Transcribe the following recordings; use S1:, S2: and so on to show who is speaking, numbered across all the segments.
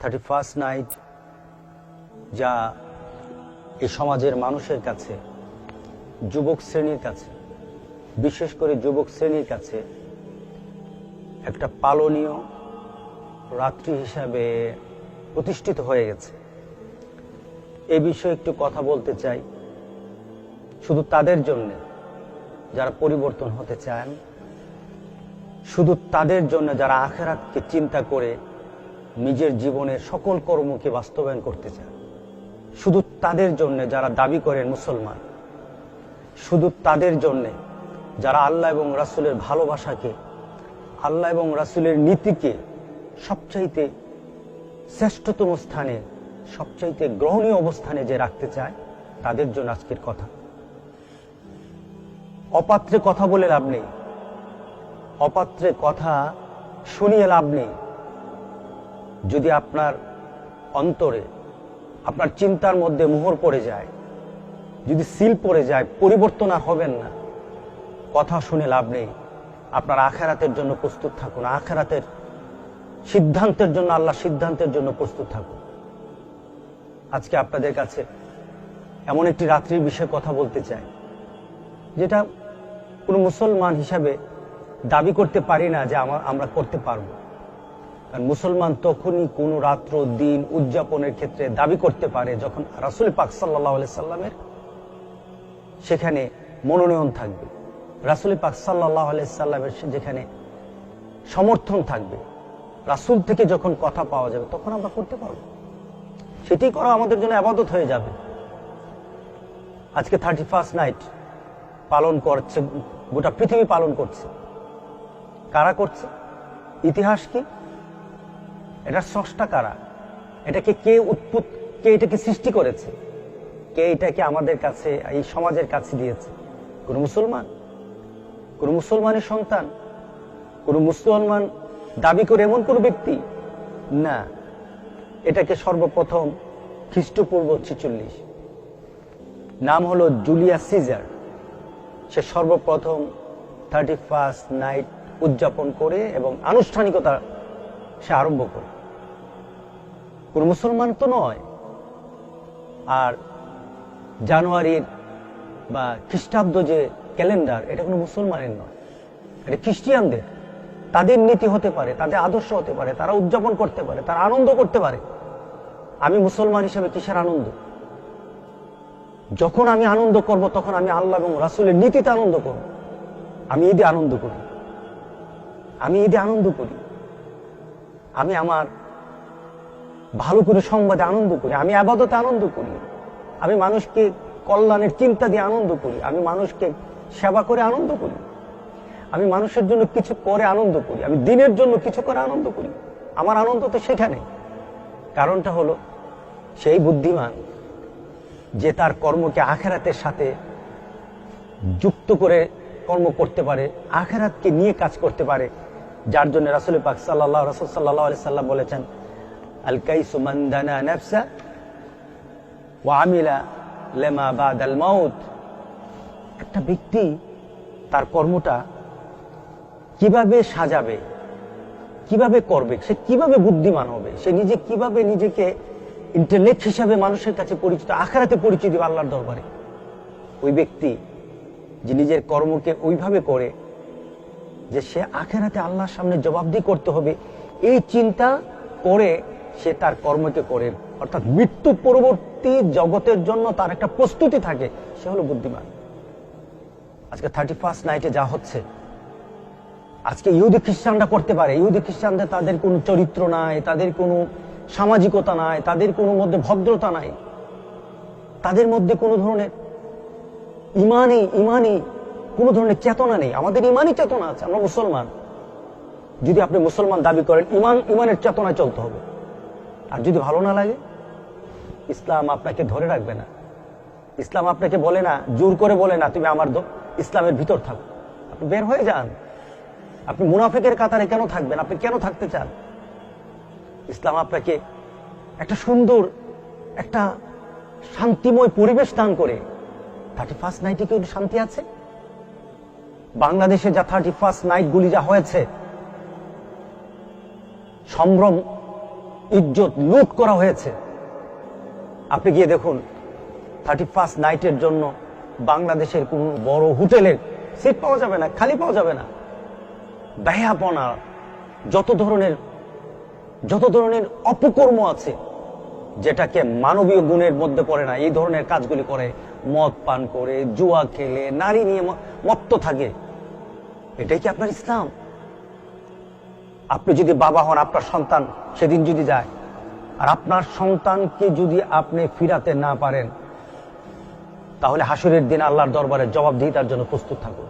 S1: Thirty first night যা এই সমাজের মানুষের কাছে, যুবক শ্রেণির কাছে, বিশেষ করে যুবক শ্রেণির কাছে একটা পালনীয় রাত্রি হিসাবে প্রতিষ্ঠিত হয়ে গেছে। এ বিষয়ে একটু কথা বলতে চাই। শুধু তাদের জন্য যারা পরিবর্তন হতে চান, শুধু তাদের জন্য যারা আখেরাতকে চিন্তা করে নিজের জীবনের সকল কর্মকে বাস্তবায়ন করতে চায়। শুধু তাদের জন্য যারা দাবি করেন মুসলমান। শুধু তাদের জন্য যারা আল্লাহ এবং রাসুলের ভালোবাসাকে, আল্লাহ এবং রাসুলের নীতিকে সবচাইতে শ্রেষ্ঠতম স্থানে, সবচাইতে গ্রহণীয় অবস্থানে যে রাখতে চায়, তাদের জন্য আজকের কথা। অপাত্রে কথা বলে লাভ নেই। অপাত্রে কথা শুনিয়ে লাভ নেই। যদি আপনার অন্তরে, আপনার চিন্তার মধ্যে মোহর পড়ে যায়, যদি সিল পড়ে যায়, পরিবর্তন আর হবেন না, কথা শুনে লাভ নেই। আপনার আখেরাতের জন্য প্রস্তুত থাকুন। আখেরাতের সিদ্ধান্তের জন্য আল্লাহ সিদ্ধান্তের জন্য প্রস্তুত থাকুন। আজকে আপনাদের কাছে এমন একটি রাত্রির বিষয়ে কথা বলতে চাই, যেটা কোনো মুসলমান হিসাবে দাবি করতে পারি না যে আমরা করতে পারব। কারণ মুসলমান তখনই কোনো রাত্র, দিন উদযাপনের ক্ষেত্রে দাবি করতে পারে যখন রাসুল পাক সাল্লাহ সাল্লামের সেখানে মনোনয়ন থাকবে। রাসুল পাক সাল্লাহ সাল্লামের যেখানে সমর্থন থাকবে। রাসুল থেকে যখন কথা পাওয়া যাবে তখন আমরা করতে পারব। সেটি করা আমাদের জন্য আবাদত হয়ে যাবে। আজকে থার্টি ফার্স্ট নাইট পালন করছে, গোটা পৃথিবী পালন করছে। কারা করছে? ইতিহাস কি? এটা স্রষ্টা কারা? এটাকে কে উৎপুত, কে এটাকে সৃষ্টি করেছে? কে এটাকে আমাদের কাছে, এই সমাজের কাছে দিয়েছে? কোন মুসলমান? কোন মুসলমানের সন্তান? কোন মুসলমান দাবি করে এমন কোন ব্যক্তি? না। এটাকে সর্বপ্রথম খ্রিস্টপূর্ব ছেচল্লিশ। নাম হলো জুলিয়া সিজার। সে সর্বপ্রথম থার্টি ফার্স্ট নাইট উদযাপন করে এবং আনুষ্ঠানিকতা সে আরম্ভ করে। কোন মুসলমান তো নয়। আর জানুয়ারির বা খ্রিস্টাব্দ যে ক্যালেন্ডার, এটা কোনো মুসলমানের নয়। এটা খ্রিস্টিয়ানদের। তাদের নীতি হতে পারে, তাদের আদর্শ হতে পারে, তারা উদযাপন করতে পারে, তারা আনন্দ করতে পারে। আমি মুসলমান হিসেবে কিসের আনন্দ? যখন আমি আনন্দ করব, তখন আমি আল্লাহ এবং রাসুলের নীতিতে আনন্দ করব। আমি ঈদে আনন্দ করি। আমি ঈদে আনন্দ করি। আমি আমার ভালো করে সংবাদে আনন্দ করি, আমি আবাদতে আনন্দ করি, আমি মানুষকে কল্যাণের চিন্তা দিয়ে আনন্দ করি, আমি মানুষকে সেবা করে আনন্দ করি, আমি মানুষের জন্য কিছু করে আনন্দ করি, আমি দিনের জন্য কিছু করে আনন্দ করি, আমার আনন্দ তো সেখানে। কারণটা হলো, সেই বুদ্ধিমান যে তার কর্মকে আখেরাতের সাথে যুক্ত করে কর্ম করতে পারে, আখেরাতকে নিয়ে কাজ করতে পারে যার জন্য রাসুল পাক সাল্লাহ রাসুল সাল্লাহ আলি সাল্লাম বলেছেন, আল কাইসু মান্দানা নাফসা আমিলা লেমা বাদ আল মাউত। একটা ব্যক্তি তার কর্মটা কীভাবে সাজাবে, কীভাবে করবে, সে কীভাবে বুদ্ধিমান হবে, সে নিজে কীভাবে নিজেকে ইন্টারনেট হিসাবে মানুষের কাছে পরিচিত, আখারাতে পরিচিত আল্লাহর দরবারে। ওই ব্যক্তি যে নিজের কর্মকে ওইভাবে করে যে সে আখেরাতে আল্লাহর সামনে জবাবদি করতে হবে, এই চিন্তা করে সে তার কর্মকে করে। অর্থাৎ মৃত্যু পরবর্তী জগতের জন্য তার একটা প্রস্তুতি থাকে, সে হলো বুদ্ধিমান। আজকে থার্টি ফার্স্ট নাইটে যা হচ্ছে, আজকে ইহুদি খ্রিস্টানরা করতে পারে। ইহুদি খ্রিস্টানদের তাদের কোনো চরিত্র নাই, তাদের কোনো সামাজিকতা নাই, তাদের কোনো মধ্যে ভদ্রতা নাই। তাদের মধ্যে কোনো ধরনের ইমানই ইমানই কোনো ধরনের চেতনা নেই। আমাদের ইমানই চেতনা আছে, আমরা মুসলমান। যদি আপনি মুসলমান দাবি করেন, ইমান, ইমানের চেতনায় চলতে হবে। আর যদি ভালো না লাগে, ইসলাম আপনাকে ধরে রাখবে না। ইসলাম আপনাকে বলে না, জোর করে বলে না, তুমি আমার ইসলামের ভিতর থাকো। আপনি বের হয়ে যান। আপনি মুনাফিকের কাতারে কেন থাকবেন? আপনি কেন থাকতে চান? ইসলাম আপনাকে একটা সুন্দর, একটা শান্তিময় পরিবেশ দান করে। থার্টি ফার্স্ট নাইটে কি শান্তি আছে? বাংলাদেশে যা থার্টি ফার্স্ট নাইট গুলি যা হয়েছে, সম্ভ্রম, ইজ্জত লুট করা হয়েছে। আপনি গিয়ে দেখুন থার্টি ফার্স্ট নাইটের জন্য বাংলাদেশের কোন বড় হোটেলের সিট পাওয়া যাবে না, খালি পাওয়া যাবে না। ব্যয়াপনা, যত ধরনের যত ধরনের অপকর্ম আছে, যেটাকে মানবীয় গুণের মধ্যে পড়ে না, এই ধরনের কাজগুলি করে মদ পান করে, জুয়া খেলে, নারী নিয়ে মত্ত থাকে। এটাই কি আপনার ইসলাম? আপনি যদি বাবা হন, আপনার সন্তান সেদিন যদি যায়, আর আপনার সন্তানকে যদি আপনি ফিরাতে না পারেন, তাহলে হাসুরের দিন আল্লাহর দরবারে জবাবদিহিতার জন্য প্রস্তুত থাকুন।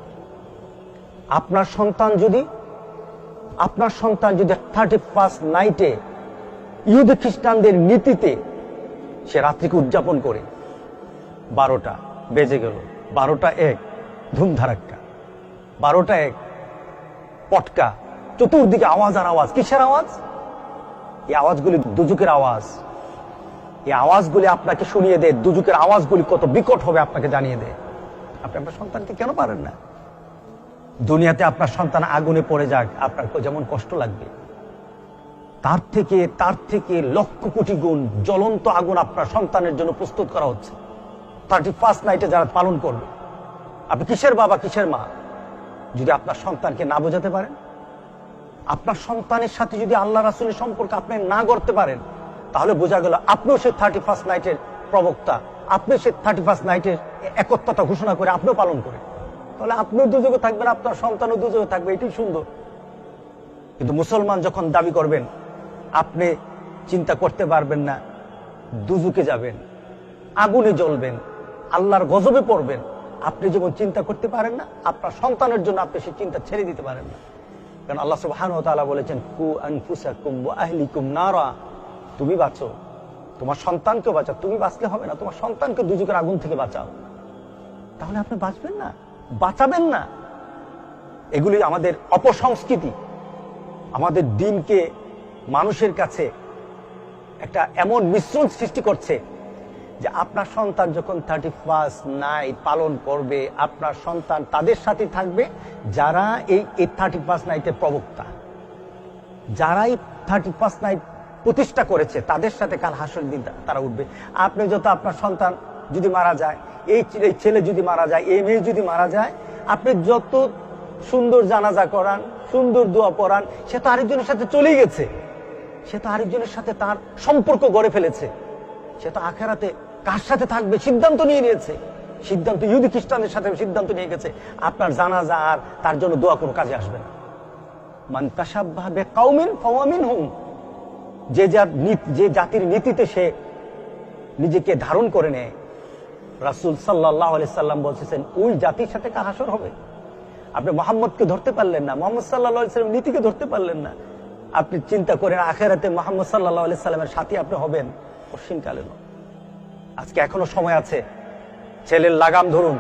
S1: আপনার সন্তান যদি, আপনার সন্তান যদি থার্টি ফার্স্ট নাইটে ইহুদি খ্রিস্টানদের নীতিতে সে রাত্রিকে উদযাপন করে বারোটা বেজে গেল। বারোটা এক ধুমধারাক্কা বারোটা এক, পটকা, চতুর্দিকে আওয়াজ আর আওয়াজ। কিসের আওয়াজ? এই আওয়াজগুলি দুজুকের আওয়াজ। এই আওয়াজগুলি আপনাকে শুনিয়ে দেয়। দুজুকের আওয়াজগুলি কত বিকট হবে আপনাকে জানিয়ে দেয়। আপনি আপনার সন্তানকে কেন পারেন না? দুনিয়াতে আপনার সন্তান আগুনে পড়ে যাক, আপনার যেমন কষ্ট লাগবে। তার থেকে তার থেকে লক্ষ কোটি গুণ জ্বলন্ত আগুন আপনার সন্তানের জন্য প্রস্তুত করা হচ্ছে। থার্টি ফার্স্ট নাইটে যারা পালন করবে, আপনি কিসের বাবা, কিসের মা? যদি আপনার সন্তানকে না বোঝাতে পারেন, আপনার সন্তানের সাথে যদি আল্লাহ রাসুলের সম্পর্ক আপনি না করতে পারেন, তাহলে বোঝা গেল আপনিও সে থার্টি ফার্স্ট নাইটের প্রবক্তা আপনি সে থার্টি ফার্স্ট নাইটের একত্রতা ঘোষণা করে আপনিও পালন করেন। তাহলে আপনিও দুযোগে থাকবেন, আপনার সন্তানও দুযোগে থাকবে, এটাই সুন্দর। কিন্তু মুসলমান যখন দাবি করবেন, আপনি চিন্তা করতে পারবেন না দুজুকে যাবেন, আগুনে জ্বলবেন আল্লাহর গজবে পড়বেন। আপনি যেমন চিন্তা করতে পারেন না, আপনার সন্তানের জন্য আপনি সেই চিন্তা ছেড়ে দিতে পারেন না। কারণ আল্লাহ সুবহানাহু ওয়া তাআলা বলেছেন, কু আনফুসাকুম ওয়া আহলিকুম নারা। তুমি বাঁচো। তোমার সন্তানকে বাঁচাও। তুমি বাঁচলে হবে না, তোমার সন্তানকে দুজকের আগুন থেকে বাঁচাও। তাহলে আপনি বাঁচবেন না। বাঁচাবেন না। এগুলি আমাদের অপসংস্কৃতি। আমাদের দিনকে মানুষের কাছে একটা এমন মিশ্রণ সৃষ্টি করছে যে আপনার সন্তান যখন থার্টি ফার্স্ট নাইট পালন করবে, আপনার সন্তান তাদের সাথে থাকবে, যারা এই এই থার্টি ফার্স্ট নাইটের প্রবক্তা। যারাই থার্টি ফার্স্ট নাইট প্রতিষ্ঠা করেছে, তাদের সাথে কাল হাসর দিন তারা উঠবে। আপনি যত আপনার সন্তান যদি মারা যায়, এই এই ছেলে যদি মারা যায়, এই মেয়ে যদি মারা যায়, আপনি যত সুন্দর জানাজা করান, সুন্দর দোয়া পড়ান, সে তো আরেকজনের সাথে চলেই গেছে। সে তো আরেকজনের সাথে তার সম্পর্ক গড়ে ফেলেছে। সে তো আখেরাতে কার সাথে থাকবে? সিদ্ধান্ত নিয়ে নিয়েছে। সিদ্ধান্ত ইহুদি খ্রিস্টানদের সাথে সিদ্ধান্ত নিয়ে গেছে। আপনার জানাজা আর তার জন্য দোয়া কোনো কাজে আসবে না। মান তাসাব্বাহবে কাউমিন ফাওয়ামিন হুম যে যার যে জাতির নীতিতে সে নিজেকে ধারণ করে নেয়। রাসূল আলাইহি সাল্লাম বলছেন, ওই জাতির সাথে কার হাসর হবে? আপনি মোহাম্মদকে ধরতে পারলেন না। মোহাম্মদ সাল্লাল্লাহু সাল্লাম নীতিকে ধরতে পারলেন না। আপনি চিন্তা করেন, আখেরাতে মোহাম্মদ আলাইহি সাল্লামের সাথী আপনি হবেন। কশিনকালে নয় আজকে এখনও সময় আছে। ছেলের লাগাম ধরুন,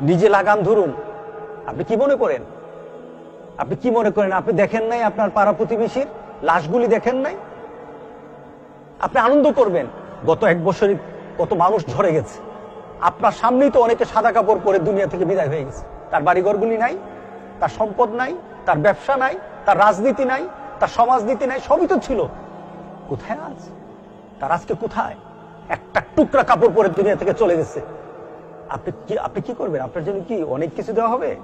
S1: নিজে লাগাম ধরুন। আপনি কি মনে করেন? আপনি কি মনে করেন? আপনি দেখেন নাই আপনার পাড়া প্রতিবেশীর? লাশগুলি দেখেন নাই? আপনি আনন্দ করবেন। গত এক বছরে কত মানুষ ঝরে গেছে। আপনার সামনেই তো অনেকে সাদা কাপড় পরে দুনিয়া থেকে বিদায় হয়ে গেছে। তার বাড়িঘরগুলি নাই, তার সম্পদ নাই, তার ব্যবসা নাই, তার রাজনীতি নাই, তার সমাজনীতি নাই, সবই তো ছিল। কোথায় আজ? তার আজকে কোথায়? একটা টুকরা কাপড় পরে দুনিয়া থেকে চলে গেছে। আপনি কি আপনি কি করবেন? আপনার জন্য কি অনেক কিছু দেওয়া হবে?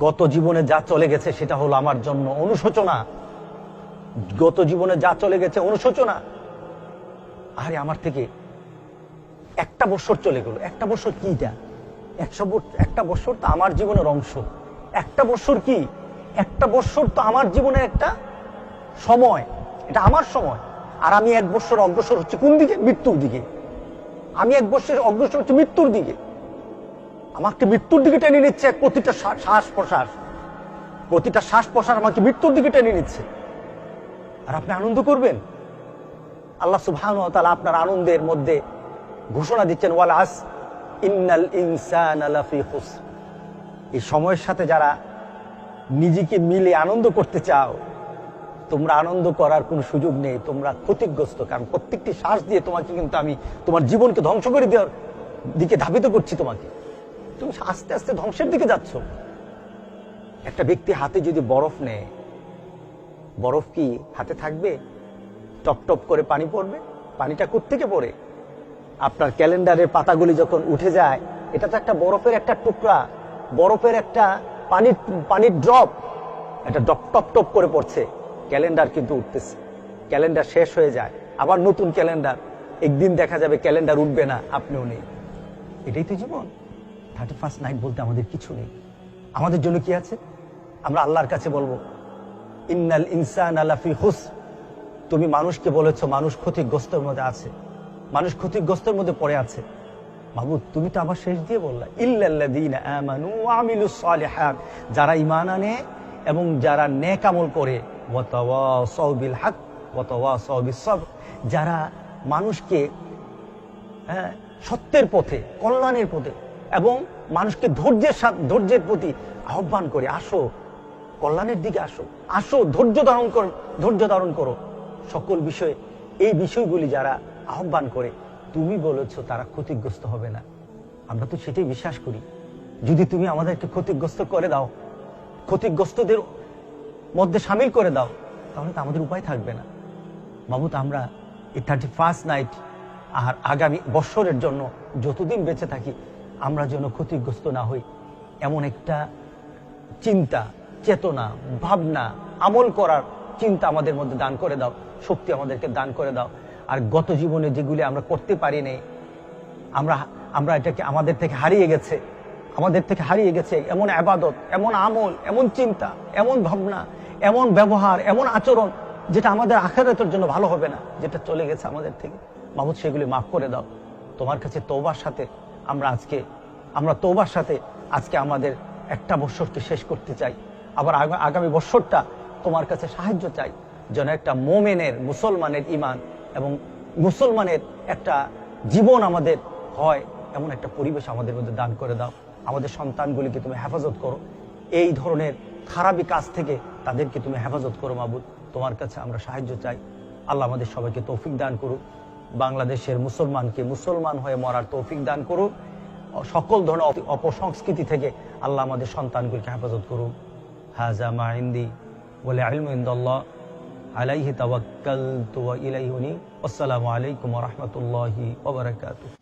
S1: গত জীবনে যা চলে গেছে সেটা হলো আমার জন্য অনুশোচনা। গত জীবনে যা চলে গেছে অনুশোচনা। আরে, আমার থেকে একটা বছর চলে গেল। একটা বছর কি এটা একশো একটা বছর তো আমার জীবনের অংশ। একটা বছর কি? একটা বছর তো আমার জীবনের একটা সময়। এটা আমার সময়। আর আমি এক বছর অগ্রসর হচ্ছে কোন দিকে? মৃত্যুর দিকে। আমি এক বছর অগ্রসর হচ্ছে মৃত্যুর দিকে। আমাকে মৃত্যুর দিকে টেনে নিচ্ছে প্রতিটা শ্বাস শ্বাস প্রশ্বাস প্রতিটা শ্বাস প্রশ্বাস আমাকে মৃত্যুর দিকে টেনে নিচ্ছে। আর আপনি আনন্দ করবেন? আল্লাহ সুবহান আপনার আনন্দের মধ্যে ঘোষণা দিচ্ছেন, ওয়াল আস ইন্নাল ইনসান এই সময়ের সাথে যারা নিজেকে মিলে আনন্দ করতে চাও তোমরা আনন্দ করার কোনো সুযোগ নেই, তোমরা ক্ষতিগ্রস্ত, কারণ প্রত্যেকটি শ্বাস দিয়ে তোমাকে কিন্তু আমি তোমার জীবনকে ধ্বংস করে দেওয়ার দিকে ধাবিত করছি তোমাকে। তুমি আস্তে আস্তে ধ্বংসের দিকে যাচ্ছ। একটা ব্যক্তি হাতে যদি বরফ নেয়, বরফ কি হাতে থাকবে? টপ টপ করে পানি পড়বে? পানিটা থেকে পড়ে? আপনার ক্যালেন্ডারের পাতাগুলি যখন উঠে যায়, এটা তো একটা বরফের একটা টুকরা, বরফের একটা পানির পানির ড্রপ এটা ডপ টপ টপ করে পড়ছে। ক্যালেন্ডার কিন্তু উঠতেছে। ক্যালেন্ডার শেষ হয়ে যায়, আবার নতুন ক্যালেন্ডার। একদিন দেখা যাবে ক্যালেন্ডার উঠবে না, আপনিও নেই। এটাই তো জীবন। থার্টি ফার্স্ট নাইট বলতে আমাদের কিছু নেই। আমাদের জন্য কি আছে? আমরা আল্লাহর কাছে বলব, ইন্নাল ইনসান আলাফি হুস তুমি মানুষকে বলেছ, মানুষ ক্ষতিগ্রস্তের মধ্যে আছে। মানুষ ক্ষতিগ্রস্তের মধ্যে পড়ে আছে। বাবু তুমি তো আবার শেষ দিয়ে বললা যারা ঈমান আনে এবং যারা নেক আমল করে যারা মানুষকে হ্যাঁ, সত্যের পথে কল্যাণের পথে এবং মানুষকে ধৈর্যের ধৈর্যের প্রতি আহ্বান করে আসো কল্যাণের দিকে আসো আসো ধৈর্য ধারণ করো ধৈর্য ধারণ করো। সকল বিষয়ে এই বিষয়গুলি যারা আহ্বান করে তুমি বলেছ তারা ক্ষতিগ্রস্ত হবে না। আমরা তো সেটাই বিশ্বাস করি। যদি তুমি আমাদেরকে ক্ষতিগ্রস্ত করে দাও ক্ষতিগ্রস্তদের মধ্যে সামিল করে দাও, তাহলে তো আমাদের উপায় থাকবে না। মাবুত আমরা এই থার্টি ফার্স্ট নাইট আর আগামী বৎসরের জন্য যতদিন বেঁচে থাকি, আমরা যেন ক্ষতিগ্রস্ত না হই, এমন একটা চিন্তা, চেতনা, ভাবনা, আমল করার চিন্তা আমাদের মধ্যে দান করে দাও, শক্তি আমাদেরকে দান করে দাও। আর গত জীবনে যেগুলি আমরা করতে পারি নাই, আমরা আমরা এটাকে আমাদের থেকে হারিয়ে গেছে, আমাদের থেকে হারিয়ে গেছে, এমন আবাদত, এমন আমল, এমন চিন্তা, এমন ভাবনা এমন ব্যবহার, এমন আচরণ যেটা আমাদের আখেরাতের জন্য ভালো হবে না, যেটা চলে গেছে আমাদের থেকে। মাহমুদ, সেগুলি মাফ করে দাও। তোমার কাছে তৌবার সাথে আমরা আজকে, আমরা তৌবার সাথে আজকে আমাদের একটা বৎসরকে শেষ করতে চাই। আবার আগামী বৎসরটা তোমার কাছে সাহায্য চাই। যেন একটা মোমেনের, মুসলমানের ইমান এবং মুসলমানের একটা জীবন আমাদের হয়, এমন একটা পরিবেশ আমাদের মধ্যে দান করে দাও। আমাদের সন্তানগুলিকে তুমি হেফাজত করো। এই ধরনের খারাপি কাজ থেকে তাদেরকে তুমি হেফাজত করো মাবুদ তোমার কাছে আমরা সাহায্য চাই। আল্লাহ আমাদের সবাইকে তৌফিক দান করুক। বাংলাদেশের মুসলমানকে মুসলমান হয়ে মরার তৌফিক দান করুক। সকল ধরনের অপসংস্কৃতি থেকে আল্লাহ আমাদের সন্তানগুলিকে হেফাজত করুক। হাজা মা ইন্দি বলে আলম ইন্দাল্লাহ। আলাইহি তাওয়াক্কালতু আলাইকুম ওয়া